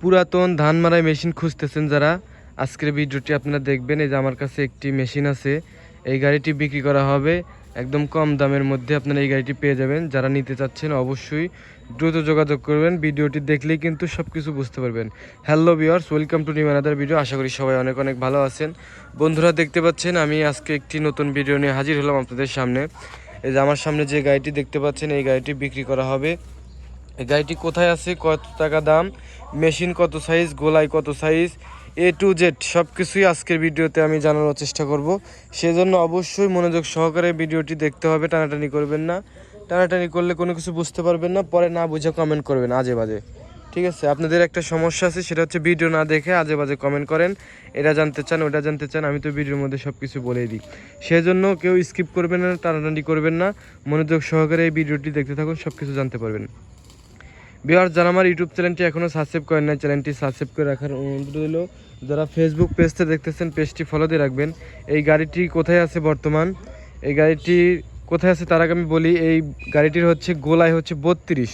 পুরাতন ধান মারাই মেশিন খুঁজতেছেন যারা। আজকের ভিডিওটি আপনারা দেখবেন, এই যে আমার কাছে একটি মেশিন আছে। এই গাড়িটি বিক্রি করা হবে। একদম কম দামের মধ্যে আপনারা এই গাড়িটি পেয়ে যাবেন। যারা নিতে চাচ্ছেন অবশ্যই দ্রুত যোগাযোগ করবেন। ভিডিওটি দেখলেই কিন্তু সব কিছু বুঝতে পারবেন। Hello viewers welcome to new another video. আশা করি সবাই অনেক অনেক ভালো আছেন। বন্ধুরা দেখতে পাচ্ছেন, আমি আজকে একটি নতুন ভিডিও নিয়ে হাজির হলাম আপনাদের সামনে। এই যে আমার সামনে যে গাড়িটি দেখতে পাচ্ছেন, এই গাড়িটি বিক্রি করা হবে। গাড়িটি কোথায় আছে, কত টাকা দাম, মেশিন কত সাইজ গোলাই কত সাইজ এ টু জেড সব কিছুই আজকের ভিডিওতে আমি জানানোর চেষ্টা করব। সেজন্য অবশ্যই মনোযোগ সহকারে ভিডিওটি দেখতে হবে, টানাটানি করবেন না। টানাটানি করলে কোনো কিছু বুঝতে পারবেন না, পরে না বুঝে কমেন্ট করবেন আজে বাজে। ঠিক আছে, আপনাদের একটা সমস্যা আছে, সেটা হচ্ছে ভিডিও না দেখে আজে বাজে কমেন্ট করেন। এটা জানতে চান, ওটা জানতে চান, আমি তো ভিডিওর মধ্যে সব কিছু বলেই দিই। সেজন্য কেউ স্কিপ করবেন না, টানাটানি করবেন না। মনোযোগ সহকারে এই ভিডিওটি দেখতে থাকুন সব কিছু জানতে পারবেন। বিহার যারা আমার ইউটিউব চ্যানেলটি এখনও সাবস্ক্রাইব করেন না চ্যানেলটি সাবস্ক্রাইব করে রাখার অনুরোধ রইল। যারা ফেসবুক পেজটা দেখতেছেন পেজটি ফলো দিয়ে রাখবেন। এই গাড়িটি কোথায় আছে বর্তমান? এই গাড়িটি কোথায় আছে তার আগে আমি বলি, এই গাড়িটির হচ্ছে গোলায় হচ্ছে বত্রিশ।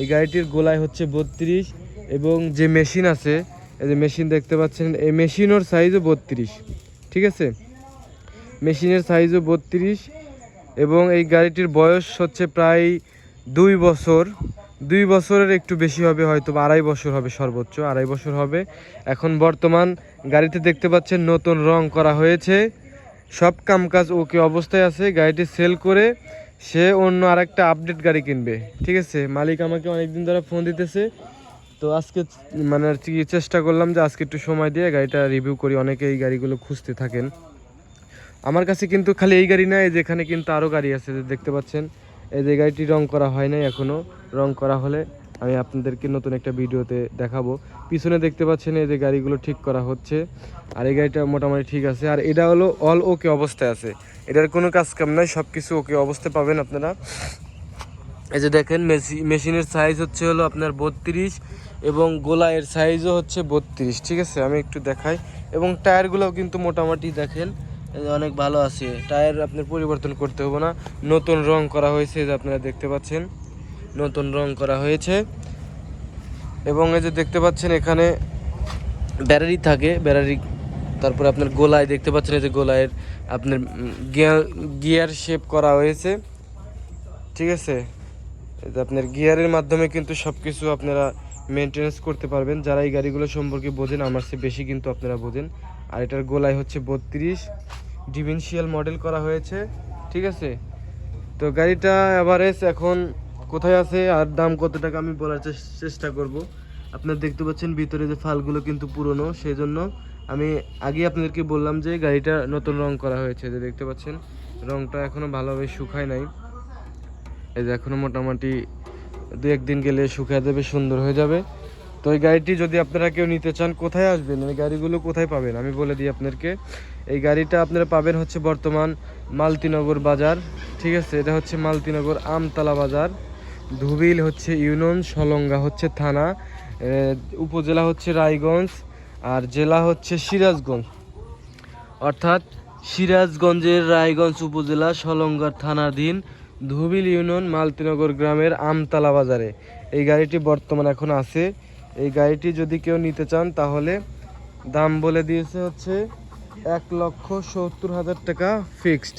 এই গাড়িটির গোলায় হচ্ছে বত্রিশ এবং যে মেশিন আছে, এই যে মেশিন দেখতে পাচ্ছেন, এই মেশিনের সাইজও বত্রিশ। ঠিক আছে? মেশিনের সাইজও বত্রিশ এবং এই গাড়িটির বয়স হচ্ছে প্রায় দুই বছর। দুই বছরের একটু বেশি হবে, হয়তো আড়াই বছর হবে সর্বোচ্চ, আড়াই বছর হবে। এখন বর্তমান গাড়িতে দেখতে পাচ্ছেন নতুন রং করা হয়েছে। সব কামকাজ ওকে অবস্থায় আছে, গাড়িটি সেল করে সে অন্য আরেকটা আপডেট গাড়ি কিনবে। ঠিক আছে? মালিক আমাকে অনেকদিন ধরে ফোন দিতেছে। তো আজকে মানে আর কি চেষ্টা করলাম যে আজকে একটু সময় দিয়ে গাড়িটা রিভিউ করি, অনেকে এই গাড়িগুলো খুঁজতে থাকেন। আমার কাছে কিন্তু খালি এই গাড়ি না যেখানে কিন্তু আরও গাড়ি আছে দেখতে পাচ্ছেন। এই যে গাড়িটি রং করা হয় নাই এখনও রং করা হলে আমি আপনাদেরকে নতুন একটা ভিডিওতে দেখাবো। পিছনে দেখতে পাচ্ছেন এই যে গাড়িগুলো ঠিক করা হচ্ছে, আর এই গাড়িটা মোটামুটি ঠিক আছে। আর এটা হলো অল ওকে অবস্থায় আছে। এটার কোনো কাজ কাম নাই সব কিছু ওকে অবস্থায় পাবেন আপনারা। এই যে দেখেন, মেশি- মেশিনের সাইজ হচ্ছে হলো আপনার বত্রিশ এবং গোলায়ের সাইজও হচ্ছে বত্রিশ, ঠিক আছে? আমি একটু দেখাই। এবং টায়ারগুলোও কিন্তু মোটামুটি দেখেন অনেক ভালো আছে। টায়ার আপনার পরিবর্তন করতে হবে না। নতুন রং করা হয়েছে যে আপনারা দেখতে পাচ্ছেন। নতুন রং করা হয়েছে। এবং এই যে দেখতে পাচ্ছেন এখানে ব্যাটারি থাকে। ব্যাটারি তারপরে আপনার গোলায় দেখতে পাচ্ছেন এই যে গোলায়ের আপনার গিয়ার গিয়ার শেপ করা হয়েছে। ঠিক আছে? আপনার গিয়ারের মাধ্যমে কিন্তু সব কিছু আপনারা মেনটেনেন্স করতে পারবেন। যারা এই গাড়িগুলো সম্পর্কে বোঝেন, আমার চেয়ে বেশি কিন্তু আপনারা বোঝেন। আর এটার গোলায় হচ্ছে বত্রিশ ডিভেন্সিয়াল মডেল করা হয়েছে, ঠিক আছে? তো গাড়িটা অ্যাভারেজ এখন কোথায় আছে আর দাম কত টাকা আমি বলার চেষ্টা করব। আপনারা দেখতে পাচ্ছেন ভিতরে যে ফালগুলো কিন্তু পুরনো সেই জন্য আমি আগে আপনাদেরকে বললাম যে গাড়িটা নতুন রং করা হয়েছে, যে দেখতে পাচ্ছেন? রংটা এখনও ভালোভাবে শুকায় নাই। এই যে এখনও মোটামুটি দু একদিন গেলে শুকিয়ে যাবে, সুন্দর হয়ে যাবে। তো এই গাড়িটি যদি আপনারা কেউ নিতে চান, কোথায় আসবেন? এই গাড়িগুলো কোথায় পাবেন? আমি বলে দিই আপনাদেরকে। এই গাড়িটা আপনারা পাবেন হচ্ছে বর্তমান মালতিনগর বাজার, ঠিক আছে? এটা হচ্ছে মালতিনগর আমতলা বাজার। ধুবিল হচ্ছে ইউনিয়ন, সলঙ্গা হচ্ছে থানা উপজেলা হচ্ছে রায়গঞ্জ, আর জেলা হচ্ছে সিরাজগঞ্জ। অর্থাৎ সিরাজগঞ্জের রায়গঞ্জ উপজেলা, সলঙ্গার থানাধীন ধুবিল ইউনিয়ন, মালতিনগর গ্রামের আমতলা বাজারে। এই গাড়িটি বর্তমান এখন আছে। এই গাড়িটি যদি কেউ নিতে চান, তাহলে দাম বলে দিয়েছে হচ্ছে এক লক্ষ সত্তর হাজার টাকা ফিক্সড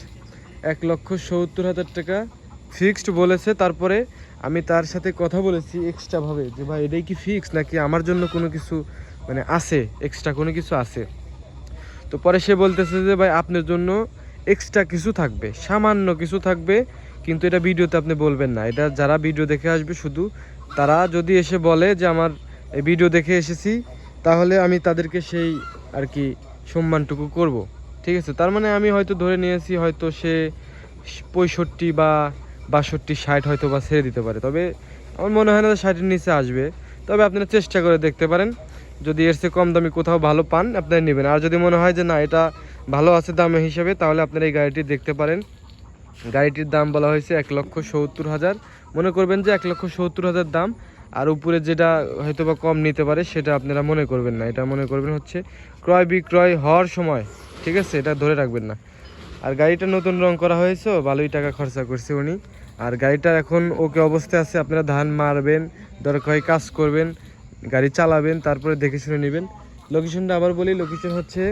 এক লক্ষ সত্তর হাজার টাকা ফিক্সড বলেছে। তারপরে আমি তার সাথে কথা বলেছি এক্সট্রাভাবে যে, ভাই, এটাই কি ফিক্সড নাকি আমার জন্য কোনো কিছু মানে আছে? এক্সট্রা কোনো কিছু আছে? তো পরে সে বলতেছে যে, ভাই, আপনার জন্য এক্সট্রা কিছু থাকবে, সামান্য কিছু থাকবে, কিন্তু এটা ভিডিওতে আপনি বলবেন না। এটা যারা ভিডিও দেখে আসবে, শুধু তারা যদি এসে বলে যে, আমার এই ভিডিও দেখে এসেছি, তাহলে আমি তাদেরকে সেই আর কি সম্মানটুকু করব। ঠিক আছে? তার মানে আমি হয়তো ধরে নিয়েছি হয়তো সে পঁয়ষট্টি বা বাষট্টি, ষাট হয়তো বা ছেড়ে দিতে পারে। তবে আমার মনে হয় না ষাটের নিচে আসবে। তবে আপনারা চেষ্টা করে দেখতে পারেন। যদি এর চেয়ে কম দামি কোথাও ভালো পান, আপনারা নেবেন। আর যদি মনে হয় যে না, এটা ভালো আছে দামে হিসাবে, তাহলে আপনারা এই গাড়িটি দেখতে পারেন। গাড়িটির দাম বলা হয়েছে এক লক্ষ সত্তর হাজার। মনে করবেন যে এক লক্ষ সত্তর হাজার দাম। আর উপরে যেটা হয়তো বা কম নিতে পারে, সেটা আপনারা মনে করবেন না। এটা মনে করবেন হচ্ছে ক্রয় বিক্রয় হওয়ার সময়, ঠিক আছে? এটা ধরে রাখবেন না। আর গাড়িটা নতুন রং করা হয়েছে ভালোই টাকা খরচা করছে উনি। আর গাড়িটা এখন ওকে অবস্থায় আছে, আপনারা ধান মারবেন, দরকার হয় কাজ করবেন, গাড়ি চালাবেন, তারপরে দেখে শুনে নেবেন। লোকেশনটা আবার বলি লোকেশন হচ্ছে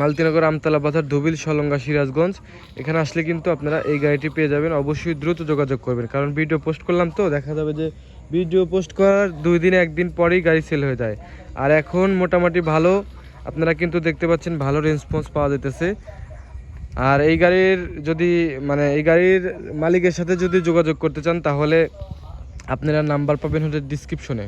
মালতীনগর, আমতলা বাজার, ধুবিল, সলঙ্গা, সিরাজগঞ্জ। এখানে আসলে কিন্তু আপনারা এই গাড়িটি পেয়ে যাবেন। অবশ্যই দ্রুত যোগাযোগ করবেন। কারণ ভিডিও পোস্ট করলাম তো, দেখা যাবে যে ভিডিও পোস্ট করার দুই দিন, একদিন পরেই গাড়ি সেল হয়ে যায়। আর এখন মোটামুটি ভালো, আপনারা কিন্তু দেখতে পাচ্ছেন ভালো রেসপন্স পাওয়া যেতেছে আর এই গাড়ির যদি মানে এই গাড়ির মালিকের সাথে যদি যোগাযোগ করতে চান, তাহলে আপনারা নাম্বার পাবেন হচ্ছে ডিসক্রিপশনে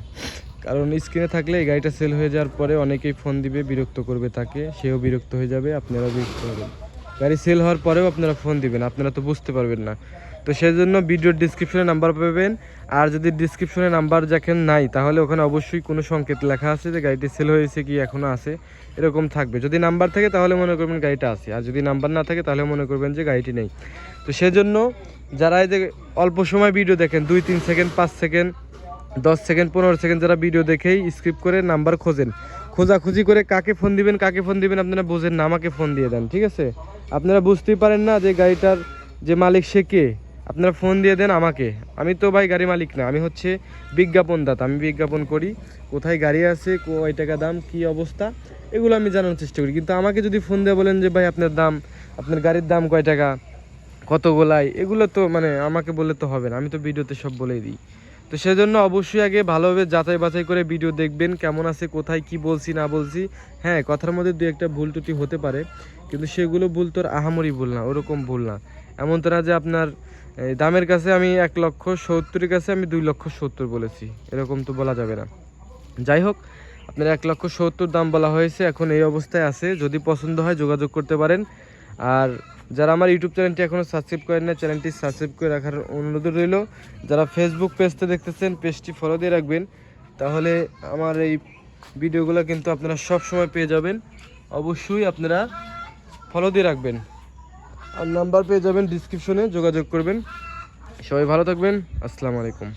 কারণ স্ক্রিনে থাকলে এই গাড়িটা সেল হয়ে যাওয়ার পরে অনেকেই ফোন দিবে, বিরক্ত করবে তাকে, সেও বিরক্ত হয়ে যাবে, আপনারাও বিরক্ত হবেন গাড়ি সেল হওয়ার পরেও আপনারা ফোন দিবেন, আপনারা তো বুঝতে পারবেন না। তো সেই জন্য ভিডিওর ডিসক্রিপশনে নাম্বার পাবেন। আর যদি ডিসক্রিপশনে নাম্বার দেখেন নাই, তাহলে ওখানে অবশ্যই কোনো সংকেত লেখা আছে যে গাড়িটি সেল হয়েছে কি এখনও আছে, এরকম থাকবে। যদি নাম্বার থাকে তাহলে মনে করবেন গাড়িটা আছে, আর যদি নাম্বার না থাকে তাহলে মনে করবেন যে গাড়িটি নেই। তো সেজন্য যারা এই যে অল্প সময় ভিডিও দেখেন, দুই, তিন সেকেন্ড পাঁচ সেকেন্ড দশ সেকেন্ড পনেরো সেকেন্ড যারা ভিডিও দেখেই স্ক্রিপ্ট করে নাম্বার খোঁজেন। খোঁজাখুঁজি করে কাকে ফোন দিবেন, কাকে ফোন দিবেন আপনারা বোঝেন না, আমাকে ফোন দিয়ে দেন, ঠিক আছে? আপনারা বুঝতেই পারেন না যে গাড়িটার যে মালিক সে কে? আপনারা ফোন দিয়ে দেন আমাকে। আমি তো ভাই গাড়ি মালিক না, আমি হচ্ছে বিজ্ঞাপনদাতা। আমি বিজ্ঞাপন করি, কোথায় গাড়ি আছে কয় টাকা দাম, কি অবস্থা, এগুলো আমি জানার চেষ্টা করি। কিন্তু আমাকে যদি ফোন দিয়ে বলেন যে, ভাই, আপনার দাম, আপনার গাড়ির দাম কয় টাকা, কত গোলাই এগুলো তো মানে আমাকে বললে তো হবে না। আমি তো ভিডিওতে সব বলেই দিই। তো সেজন্য অবশ্যই আগে ভালোভাবে যাচাই বাছাই করে ভিডিও দেখবেন, কেমন আছে, কোথায়, কি বলছি, না বলছি। হ্যাঁ কথার মধ্যে দু একটা ভুল ত্রুটি হতে পারে, কিন্তু সেগুলো ভুল তোর আহামরি ভুল না, ওরকম ভুল না। এমন তো না যে আপনার দামের কাছে আমি এক লক্ষ সত্তরের কাছে আমি দুই লক্ষ সত্তর বলেছি। এরকম তো বলা যাবে না। যাই হোক, আপনার এক লক্ষ সত্তর দাম বলা হয়েছে, এখন এই অবস্থায় আছে। যদি পছন্দ হয় যোগাযোগ করতে পারেন। আর যারা আমার ইউটিউব চ্যানেলটি এখনও সাবস্ক্রাইব করেন না চ্যানেলটি সাবস্ক্রাইব করে রাখার অনুরোধ রইল। যারা ফেসবুক পেজতে দেখতেছেন, পেজটি ফলো দিয়ে রাখবেন। তাহলে আমার এই ভিডিওগুলো কিন্তু আপনারা সব সময় পেয়ে যাবেন। অবশ্যই আপনারা ফলো দিয়ে রাখবেন। আর নাম্বার পেয়ে যাবেন ডিসক্রিপশনে যোগাযোগ করবেন। সবাই ভালো থাকবেন। আসসালামু আলাইকুম।